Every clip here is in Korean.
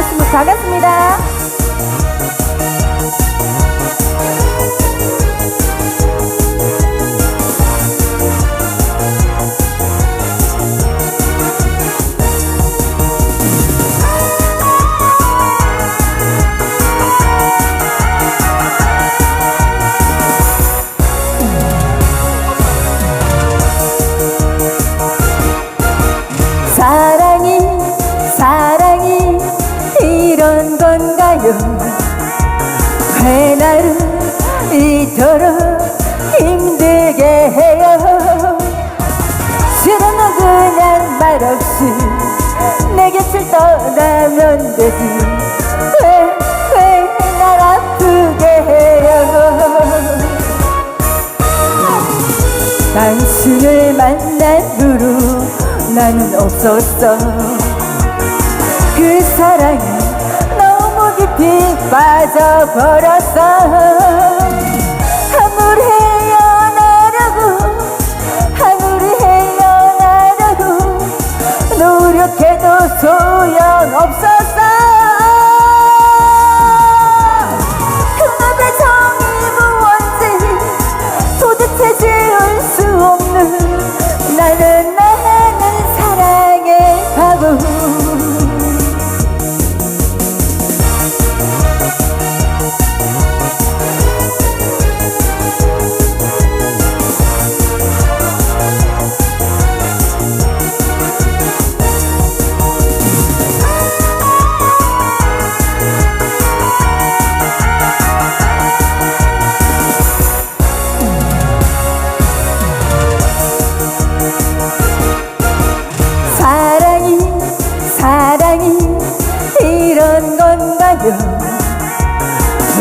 박수 반갑습니다. 이런 건가요? 왜 나를 이토록 힘들게 해요. 싫으면 그냥 말없이 내 곁을 떠나면 되지. 왜 왜 날 아프게 해요? 당신을 만난 후로 나는 없었어. 그 깊이 빠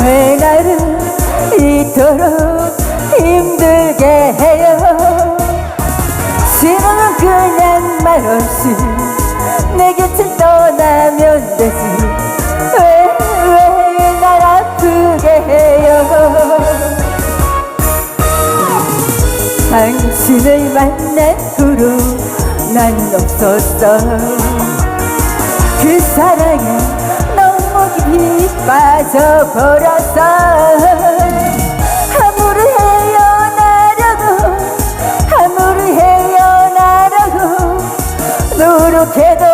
왜 나를 이토록 힘들게 해요. 싫으면 그냥 말 없이 내 곁을 떠나면 되지. 왜 왜 날 아프게 해요? 당신을 만난 후로 나는 없었어. 그 사랑에 깊이 빠져버렸어 아무리 헤어나려고 아무리 헤어나려고 노력해도